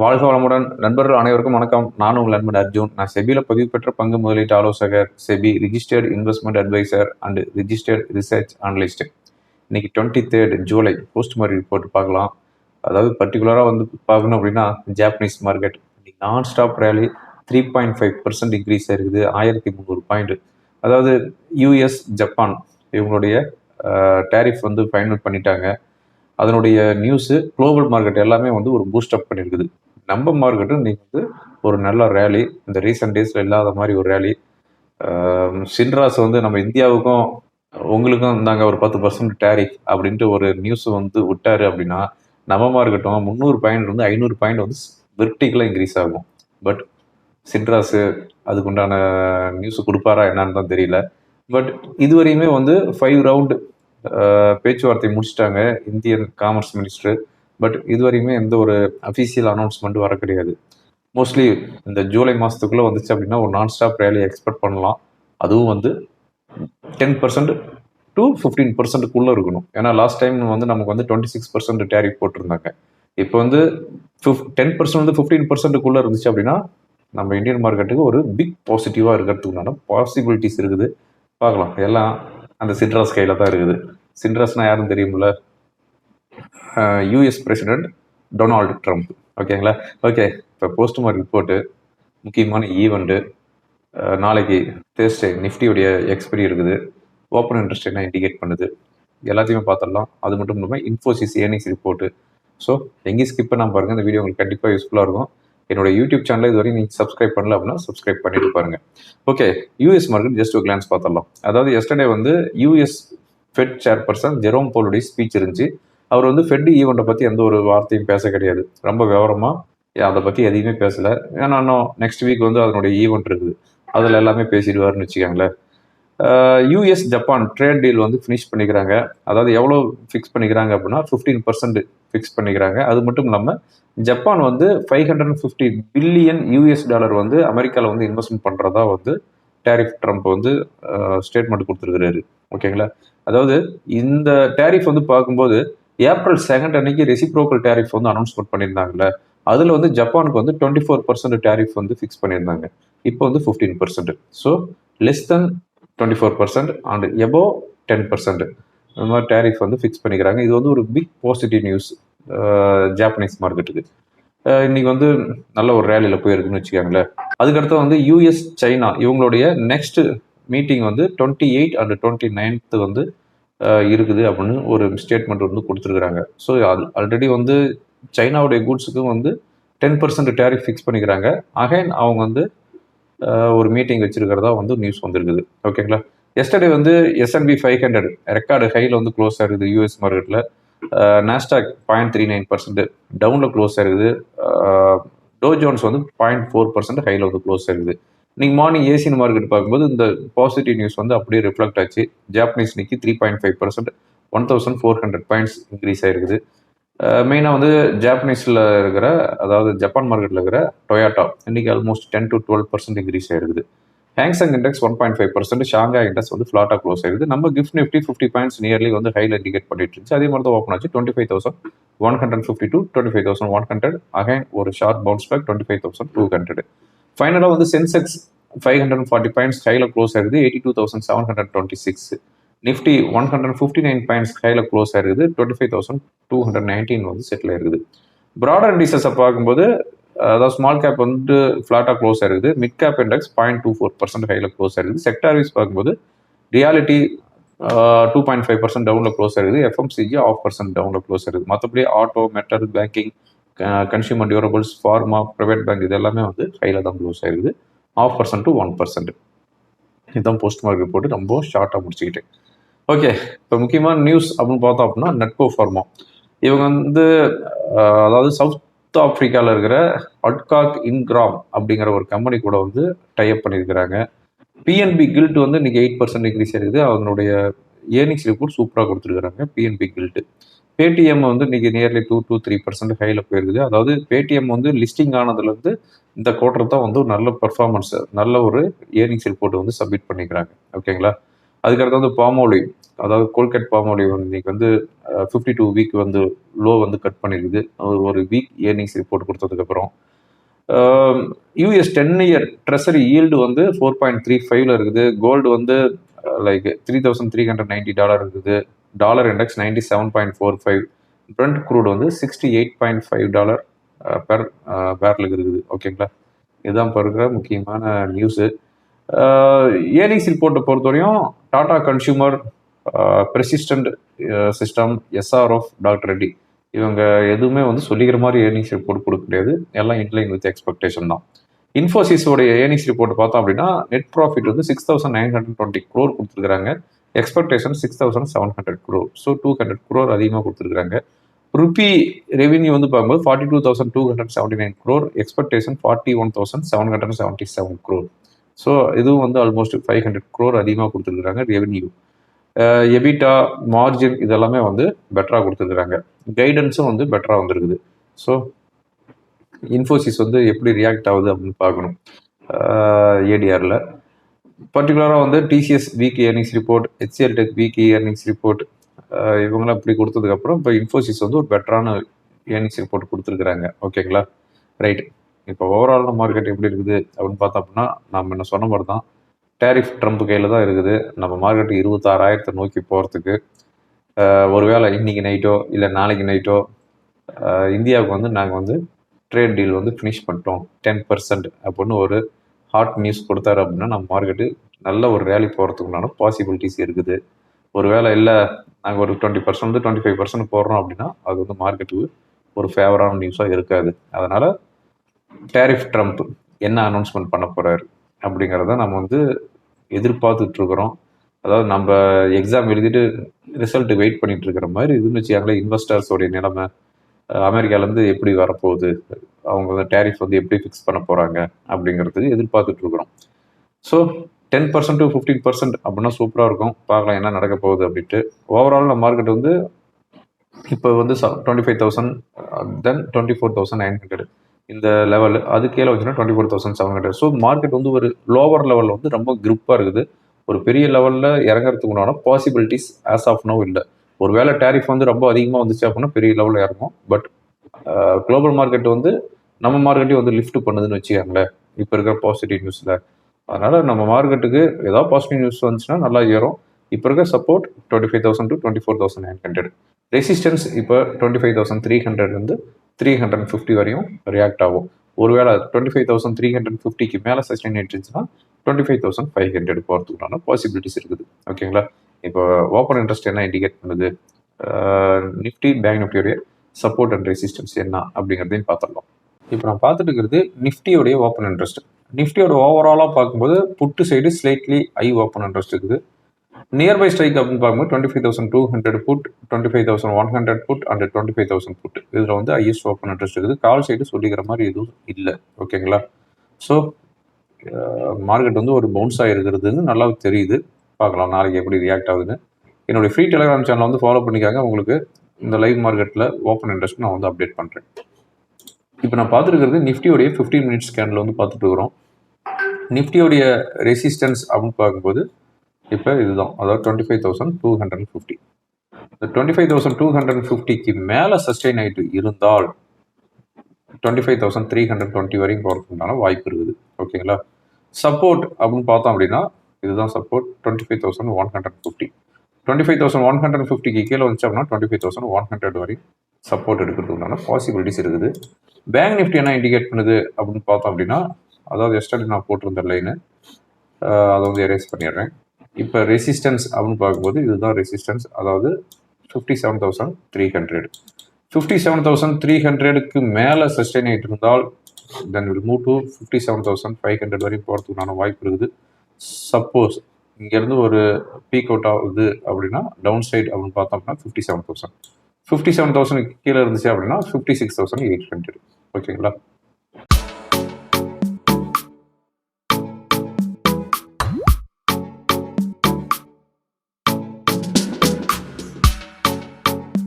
வாழ்க வளமுடன். நண்பர்கள் அனைவருக்கும் வணக்கம். நான் உங்கள் நண்பன் அர்ஜுன். நான் செபியில் பதிவு பெற்ற பங்கு முதலீட்டு ஆலோசகர் SEBI registered investment adviser and registered research analyst இன்னைக்கு twenty third July post market report பார்க்கலாம். அதாவது பர்டிகுலராக வந்து பார்க்கணும் அப்படின்னா ஜாப்பனீஸ் மார்க்கெட் இன்னைக்கு நான் stop rally three point five percent increase ஆயிருக்குது. ஆயிரத்தி முந்நூறு பாயிண்ட் அதாவது யூஎஸ் ஜப்பான் இவங்களுடைய டேரிஃப் வந்து ஃபைனல் பண்ணிட்டாங்க. அதனுடைய நியூஸு குளோபல் மார்க்கெட் எல்லாமே வந்து ஒரு பூஸ்ட் அப் பண்ணியிருக்குது நம்ம மார்க்கெட்டும் இன்னைக்கு வந்து ஒரு நல்ல ரேலி இந்த ரீசெண்ட் டேஸில் இல்லாத மாதிரி ஒரு ரேலி சின்ராஸ் வந்து நம்ம இந்தியாவுக்கும் உங்களுக்கும் இருந்தாங்க ஒரு பத்து பர்சன்ட் டேரிஃப் அப்படின்ட்டு ஒரு நியூஸ் வந்து விட்டாரு அப்படின்னா நம்ம மார்க்கெட்டும் முந்நூறு பாயிண்ட் வந்து ஐநூறு பாயிண்ட் வந்து வெர்டிக்கலாக இன்க்ரீஸ் ஆகும். பட் சின்ராஸு அதுக்குண்டான நியூஸ் கொடுப்பாரா என்னன்னு தான் தெரியல. பட் இதுவரையுமே வந்து ஃபைவ் ரவுண்டு பேச்சுவார்த்தை முடிச்சிட்டாங்க இந்தியன் காமர்ஸ் மினிஸ்டர். பட் இதுவரையுமே எந்த ஒரு அஃபீஷியல் அனௌன்ஸ்மெண்ட் வர கிடையாது. மோஸ்ட்லி இந்த ஜூலை மாதத்துக்குள்ளே வந்துச்சு அப்படின்னா ஒரு நான் ஸ்டாப் ரேலி எக்ஸ்பெக்ட் பண்ணலாம். அதுவும் வந்து டென் பர்சன்ட் டு ஃபிஃப்டீன் பர்சன்ட்டுக்குள்ளே இருக்கணும். ஏன்னா லாஸ்ட் டைம் வந்து நமக்கு வந்து டுவெண்ட்டி சிக்ஸ் பர்சன்ட் டேரிஃப் போட்டிருந்தாங்க. இப்போ வந்து ஃபிஃப் டென் பர்சன்ட் வந்து ஃபிஃப்டீன் பர்சன்ட்டுக்குள்ளே இருந்துச்சு அப்படின்னா நம்ம இந்தியன் மார்க்கெட்டுக்கு ஒரு பிக் பாசிட்டிவாக இருக்கிறதுக்குண்டான பாசிபிலிட்டிஸ் இருக்குது. பார்க்கலாம். எல்லாம் அந்த சிட்ரஸ் கையில் தான் இருக்குது. சிட்ராஸ்னா யாரும் தெரியுமில்ல யூஎஸ் பிரசிடென்ட் டொனால்டு ட்ரம்ப் ஓகேங்களா ஓகே இப்போ போஸ்ட் மார்க்கெட் போட்டு முக்கியமான ஈவெண்ட்டு நாளைக்கு தேர்ஸ்டே நிஃப்டியுடைய எக்ஸ்பிரி இருக்குது. ஓப்பன் இன்ட்ரெஸ்ட் என்ன இண்டிகேட் பண்ணுது? எல்லாத்தையுமே பார்த்துடலாம். அது மட்டும் இல்லாமல் இன்ஃபோசிஸ் ஏர்னிங்ஸ் ரிப்போர்ட்டு ஸோ எங்கேயும் ஸ்கிப் பண்ணாமல் பாருங்கள் இந்த வீடியோ உங்களுக்கு கண்டிப்பாக யூஸ்ஃபுல்லாக இருக்கும். என்னோட யூடியூப் சேனல் இது வரைக்கும் நீங்கள் சப்ஸ்கிரைப் பண்ணல அப்படின்னா சப்ஸ்கிரைப் பண்ணிட்டு பாருங்க. ஓகே யூஎஸ் மார்க்கெட் ஜஸ்ட் ஒரு கிளான்ஸ் பார்த்துடலாம். அதாவது எஸ்டர்டே வந்து யூஎஸ் ஃபெட் சேர்பர்சன் ஜெரோம் போலுடைய ஸ்பீச் இருந்துச்சு. அவர் வந்து ஃபெட் ஈவெண்ட்டை பற்றி எந்த ஒரு வார்த்தையும் பேச கிடையாது. ரொம்ப விவரமாக அதை பற்றி எதையுமே பேசலை. ஏன்னா இன்னும் நெக்ஸ்ட் வீக் வந்து அதனுடைய ஈவெண்ட் இருக்குது. அதில் எல்லாமே பேசிடுவாருன்னு வச்சுக்கோங்களேன். யூஎஸ் ஜப்பான் ட்ரேட் டீல் வந்து ஃபினிஷ் பண்ணிக்கிறாங்க. அதாவது எவ்வளோ ஃபிக்ஸ் பண்ணிக்கிறாங்க அப்படின்னா ஃபிஃப்டீன் பர்சன்ட் ஃபிக்ஸ் பண்ணிக்கிறாங்க. அது மட்டும் இல்லாமல் ஜப்பான் வந்து five hundred and fifty billion US dollar வந்து அமெரிக்காவில் வந்து இன்வெஸ்ட்மெண்ட் பண்ணுறதா வந்து டேரிஃப் ட்ரம்ப் வந்து ஸ்டேட்மெண்ட் கொடுத்துருக்குறாரு. ஓகேங்களா அதாவது இந்த டேரிஃப் வந்து பார்க்கும்போது ஏப்ரல் செகண்ட் அன்னைக்கு ரெசிப்ரோக்கல் டேரிஃப் வந்து அனௌன்ஸ்மெண்ட் பண்ணியிருந்தாங்கல்ல. அதில் வந்து ஜப்பானுக்கு வந்து டுவெண்ட்டி ஃபோர் பர்சன்ட் டேரிஃப் வந்து ஃபிக்ஸ் பண்ணியிருந்தாங்க. இப்போ வந்து fifteen percent so less than twenty four percent and above ten percent இந்த மாதிரி டேரிஃப் வந்து ஃபிக்ஸ் பண்ணிக்கிறாங்க. இது வந்து ஒரு பிக் பாசிட்டிவ் நியூஸ் ஜாப்பனீஸ் மார்க்கெட்டுக்கு இன்னைக்கு வந்து நல்ல ஒரு ரேலியில் போயிருக்குன்னு வச்சுக்கோங்களேன். அதுக்கடுத்து வந்து யூஎஸ் சைனா இவங்களுடைய நெக்ஸ்ட் மீட்டிங் வந்து twenty eight and twenty ninth வந்து இருக்குது அப்படின்னு ஒரு ஸ்டேட்மெண்ட் வந்து கொடுத்துருக்குறாங்க. ஸோ அது ஆல்ரெடி வந்து சைனாவுடைய கூட்ஸுக்கும் வந்து டென் பர்சன்ட் டேரிஃப் ஃபிக்ஸ் பண்ணிக்கிறாங்க. அகைன் அவங்க வந்து ஒரு மீட்டிங் வச்சிருக்கிறதா வந்து நியூஸ் வந்திருக்குது. ஓகேங்களா எஸ்டர்டே வந்து எஸ்என்பி ஃபைவ் ஹண்ட்ரட் ரெக்கார்டு ஹையில் வந்து க்ளோஸ் ஆகுது யூஎஸ் மார்க்கெட்டில் Nasdaq point three nine percent டவுனில் க்ளோஸ் ஆயிருக்குது டோ ஜோன்ஸ் வந்து பாயிண்ட் ஃபோர் பர்சன்ட் ஹையில் வந்து க்ளோஸ் ஆயிருக்குது நீங்கள் மார்னிங் ஏசியன் மார்க்கெட் பார்க்கும்போது இந்த பாசிட்டிவ் நியூஸ் வந்து அப்படியே ரிஃப்ளெக்ட் ஆச்சு. Japanese Nikkei three point five percent one thousand four hundred points increase ஆயிருக்குது. மெயினாக வந்து ஜாப்பனீஸில் இருக்கிற அதாவது ஜப்பான் மார்க்கெட்டில் இருக்கிற டொயாட்டோ இன்றைக்கி almost ten to twelve percent increase ஆயிருக்குது. Hang Seng index one point five percent Shanghai index வந்து ஃப்ளாட்டாக க்ளோஸ் ஆயிருது நம்ம GIFT Nifty fifty points nearly வந்து ஹைல இண்டிகேட் பண்ணிட்டு இருந்துச்சு. அதே மாதிரி தான் ஓப்பன் ஆச்சு. Twenty five thousand one hundred fifty to twenty five thousand one hundred again ஒரு short bounce back twenty five thousand two hundred ஃபைனலாக வந்து Sensex five hundred forty points ஹைல close ஆயிருது eighty two thousand seven hundred twenty six Nifty one hundred fifty nine points கையில் close ஆயிருக்குது. Twenty five thousand two hundred nineteen வந்து settle ஆயிருக்குது. Broader இண்டிசஸை பார்க்கும்போது அதாவது ஸ்மால் கேப் வந்து ஃப்ளாட்டாக க்ளோஸ் ஆயிருக்குது. Mid cap index point two four percent ஹையில் க்ளோஸ் ஆயிருக்குது. செக்டார் வைஸ் பார்க்கும்போது realty two point five percent டவுனில் க்ளோஸ் ஆயிருக்குது. எஃப்எம்சிஜி ஆஃப் பர்சன்ட் டவுனில் க்ளோஸ் ஆயிருக்குது. மற்றபடி auto metal banking consumer durables pharma private bank இது எல்லாமே வந்து ஹையில் தான் க்ளோஸ் ஆயிருக்குது. Half percent to one percent இதுதான் போஸ்ட் மார்க்கெட் போட்டு ரொம்ப ஷார்ட்டாக முடிச்சுக்கிட்டேன். ஓகே இப்போ முக்கியமான நியூஸ் அப்படின்னு பார்த்தோம் அப்படின்னா நெட்கோ ஃபார்மா இவங்க வந்து அதாவது சவுத் ஆப்ரிக்காவில் இருக்கிற அட்காக் இன்கிராம் அப்படிங்கிற ஒரு கம்பெனி கூட வந்து டைப் பண்ணியிருக்கிறாங்க. பிஎன்பி கில்ட் வந்து இன்னைக்கு எயிட் பர்சன்ட் இன்க்ரீஸ் இருக்குது. அவங்களுடைய ஏர்னிங்ஸ் ரிப்போர்ட் சூப்பராக கொடுத்துருக்குறாங்க பிஎன்பி கில்ட்டு பேடிஎம் வந்து இன்னைக்கு nearly two two three percent ஹையில் போயிருக்குது. அதாவது பேடிஎம் வந்து லிஸ்டிங் ஆனதுலேருந்து இந்த குவார்டர் தான் வந்து ஒரு நல்ல பர்ஃபார்மன்ஸ் நல்ல ஒரு ஏர்னிங்ஸ் ரிப்போர்ட் வந்து சப்மிட் பண்ணிக்கிறாங்க. ஓகேங்களா அதுக்கடுத்து வந்து பாமோலி அதாவது கோல்கட் பாமோலி இன்னைக்கு வந்து ஃபிஃப்டி டூ வீக் வந்து லோ வந்து கட் பண்ணியிருக்குது ஒரு வீக் ஏர்னிங்ஸ் ரிப்போர்ட் கொடுத்ததுக்கப்புறம். US ten year treasury yield வந்து ஃபோர் பாயிண்ட் த்ரீ ஃபைவ்ல இருக்குது. கோல்டு வந்து like three thousand three hundred ninety dollar இருக்குது. Dollar index ninety seven point four five Brent crude வந்து sixty eight point five dollar per பேரலுக்கு இருக்குது. ஓகேங்களா இதுதான் இப்போ இருக்கிற முக்கியமான நியூஸு ஏர்னிங்ஸ் ரிப்போர்ட்டை பொறுத்தவரையும் Tata consumer Persistent system SRF doctor Reddy இவங்க எதுவுமே வந்து சொல்லிக்கிற மாதிரி ஏர்னிங்ஸ் ரிப்போர்ட் கொடுக்க முடியாது எல்லாம் இன்லைன் வித் எக்ஸ்பெக்டேஷன் தான். இன்ஃபோசிஸோடைய ஏர்னிங்ஸ் ரிப்போர்ட் பார்த்தோம் அப்படின்னா நெட் ப்ராஃபிட் வந்து six thousand nine hundred twenty crore கொடுத்துருக்காங்க expectation six thousand seven hundred crore so two hundred crore அதிகமாக கொடுத்துருக்காங்க ருபி ரெவன்யூ வந்து பார்க்கும்போது forty two thousand two hundred seventy nine crore expectation forty one thousand seven hundred seventy seven crore so இதுவும் வந்து almost five hundred crore அதிகமாக கொடுத்துருக்காங்க revenue EBITDA margin இதெல்லாமே வந்து பெட்டராக கொடுத்துருக்குறாங்க. கைடன்ஸும் வந்து பெட்டராக வந்திருக்குது. ஸோ இன்ஃபோசிஸ் வந்து எப்படி ரியாக்ட் ஆகுது அப்படின்னு பார்க்கணும். ஏடிஆரில் பர்டிகுலராக வந்து TCS weak earnings report HCL tech weak earnings report இவங்களாம் இப்படி கொடுத்ததுக்கப்புறம் இப்போ இன்ஃபோசிஸ் வந்து ஒரு பெட்டரான ஏர்னிங்ஸ் ரிப்போர்ட் கொடுத்துருக்குறாங்க. ஓகேங்களா ரைட் இப்போ ஓவரால் மார்க்கெட் எப்படி இருக்குது அப்படின்னு பார்த்தோம் அப்படின்னா நம்ம என்ன சொன்ன மாதிரி தான் டேரிஃப் ட்ரம்ப் கையில் தான் இருக்குது. நம்ம மார்க்கெட் இருபத்தாறாயிரத்தை நோக்கி போகிறதுக்கு ஒருவேளை இன்னைக்கு நைட்டோ இல்லை நாளைக்கு நைட்டோ இந்தியாவுக்கு வந்து நாங்கள் வந்து ட்ரேட் டீல் வந்து ஃபினிஷ் பண்ணிட்டோம். டென் பர்சன்ட் அப்படின்னு ஒரு ஹாட் நியூஸ் கொடுத்தாரு அப்படின்னா நம்ம மார்க்கெட்டு நல்ல ஒரு ரேலி போகிறதுக்குண்டான பாசிபிலிட்டிஸ் இருக்குது. ஒருவேளை இல்லை நாங்கள் ஒரு twenty percent twenty five percent போடுறோம் அப்படின்னா அது வந்து மார்க்கெட்டுக்கு ஒரு ஃபேவரான நியூஸாக இருக்காது. அதனால் டேரிஃப் ட்ரம்ப் என்ன அனௌன்ஸ்மெண்ட் பண்ண போகிறாரு அப்படிங்கிறத நம்ம வந்து எதிர்பார்த்துட்டு இருக்கிறோம் அதாவது நம்ம எக்ஸாம் எழுதிட்டு ரிசல்ட் வெயிட் பண்ணிட்டு இருக்கிற மாதிரி இதுன்னு வச்சுக்காங்களே இன்வெஸ்டர்ஸோடைய நிலைமை அமெரிக்காலேருந்து எப்படி வரப்போகுது அவங்க வந்து டேரிஃப் வந்து எப்படி ஃபிக்ஸ் பண்ண போகிறாங்க அப்படிங்கிறதுக்கு எதிர்பார்த்துட்டு இருக்கிறோம் so ten percent to fifteen percent அப்படின்னா சூப்பராக இருக்கும். பார்க்கலாம் என்ன நடக்க போகுது அப்படின்ட்டு. ஓவரால் நம்ம மார்க்கெட் வந்து இப்போ வந்து twenty five thousand then twenty four thousand nine hundred இந்த லெவல் அது கீழே வச்சுன்னா twenty four thousand seven hundred so market வந்து ஒரு லோவர் லெவலில் வந்து ரொம்ப குரூப்பாக இருக்குது. ஒரு பெரிய லெவலில் இறங்குறதுக்கு உண்டான பாசிபிலிட்டிஸ் ஆஸ் ஆஃப் நோ இல்லை. ஒரு வேளை டேரிஃப் வந்து ரொம்ப அதிகமாக வந்துச்சு அப்படின்னா பெரிய லெவலில் இறங்கும். பட் குளோபல் மார்க்கெட் வந்து நம்ம மார்க்கெட்டையும் வந்து லிஃப்ட் பண்ணுதுன்னு வச்சுக்காங்களேன். இப்போ இருக்கிற பாசிட்டிவ் நியூஸில் அதனால் நம்ம மார்க்கெட்டுக்கு ஏதாவது பாசிட்டிவ் நியூஸ் வந்துச்சுன்னா நல்லா ஏறும். இப்போ இருக்க support twenty five thousand to twenty four thousand nine hundred resistance இப்போ twenty five thousand three hundred வந்து த்ரீ ஹண்ட்ரட் ஃபிஃப்டி வரையும் ரியாக்ட் ஆகும். ஒருவேளை twenty five thousand three hundred ஃபிஃப்டிக்கு மேலே சஸ்டெயின் ஆயிடுச்சுன்னா twenty five thousand five hundred போகிறதுக்கான possibilities இருக்குது ஓகேங்களா இப்போ ஓப்பன் இன்ட்ரெஸ்ட் என்ன இண்டிகேட் பண்ணுது? நிஃப்டி பேங்க் நிஃப்டியோடைய சப்போர்ட் அண்ட் ரெசிஸ்டன்ஸ் என்ன அப்படிங்கிறதையும் பார்த்துடலாம். இப்போ நான் பார்த்துட்டு இருக்கிறது நிஃப்டியோடைய ஓப்பன் இன்ட்ரெஸ்ட் நிஃப்டியோட ஓவராலாக பார்க்கும்போது put side slightly high open interest இருக்குது. நியர்பை ஸ்ட்ரைக் அப்படின்னு பார்க்கும்போது twenty five thousand two hundred put twenty five thousand one hundred put and twenty five thousand put இதில் வந்து ஐஎஸ் ஓப்பன் இன்ட்ரெஸ்ட் இருக்குது. கால் சைடு சொல்லிக்கிற மாதிரி எதுவும் இல்லை. ஓகேங்களா ஸோ மார்க்கெட் வந்து ஒரு பவுன்ஸ் ஆகிருக்கிறதுன்னு நல்லா தெரியுது. பார்க்கலாம் நாளைக்கு எப்படி ரியாக்ட் ஆகுதுன்னு. என்னுடைய ஃப்ரீ டெலிகிராம் சேனல் வந்து ஃபாலோ பண்ணிக்காங்க. உங்களுக்கு இந்த லைவ் மார்க்கெட்டில் ஓப்பன் இன்ட்ரெஸ்ட் நான் வந்து அப்டேட் பண்ணுறேன் இப்போ நான் பார்த்துருக்கிறது நிஃப்டியோடைய ஃபிஃப்டீன் மினிட்ஸ் ஸ்கேனில் வந்து பார்த்துட்டு இருக்கிறோம். நிஃப்டியோடைய ரெசிஸ்டன்ஸ் அப்படின்னு பார்க்கும்போது இப்போ இதுதான். அதாவது twenty five thousand two hundred fifty இந்த twenty five thousand two hundred ஃபிஃப்டிக்கு மேலே சஸ்டெயின் ஆகிட்டு இருந்தால் twenty five thousand three hundred twenty வரையும் போகிறதுக்குண்டான வாய்ப்பு இருக்குது. ஓகேங்களா சப்போர்ட் அப்படின்னு பார்த்தோம் அப்படின்னா இதுதான் support twenty five thousand one hundred fifty twenty five thousand one hundred ஃபிஃப்டிக்கு கீழே வந்துச்சு அப்படின்னா twenty five thousand one hundred வரையும் சப்போர்ட் எடுக்கிறதுக்குண்டான பாசிபிலிட்டிஸ் இருக்குது. பேங்க் நிஃப்டி என்ன இண்டிகேட் பண்ணுது அப்படின்னு பார்த்தோம் அப்படின்னா அதாவது எஸ்டர்டே நான் போட்டிருந்த லைனு அதை வந்து எரேஸ் பண்ணிடுறேன். இப்போ ரெசிஸ்டன்ஸ் அப்படின்னு பார்க்கும்போது இதுதான் ரெசிஸ்டன்ஸ் அதாவது fifty seven thousand three hundred fifty seven thousand three ஹண்ட்ரடுக்கு மேலே சஸ்டெயின் ஆகிட்டு இருந்தால் then will move to fifty seven thousand five hundred வரையும் போகிறதுக்குண்டான வாய்ப்பு இருக்குது. சப்போஸ் இங்கேருந்து ஒரு பீக் அவுட் ஆகுது அப்படின்னா டவுன் சைட் அப்படின்னு பார்த்தோம்னா fifty seven thousand fifty seven thousand கீழே இருந்துச்சு அப்படின்னா fifty six thousand eight hundred ஓகேங்களா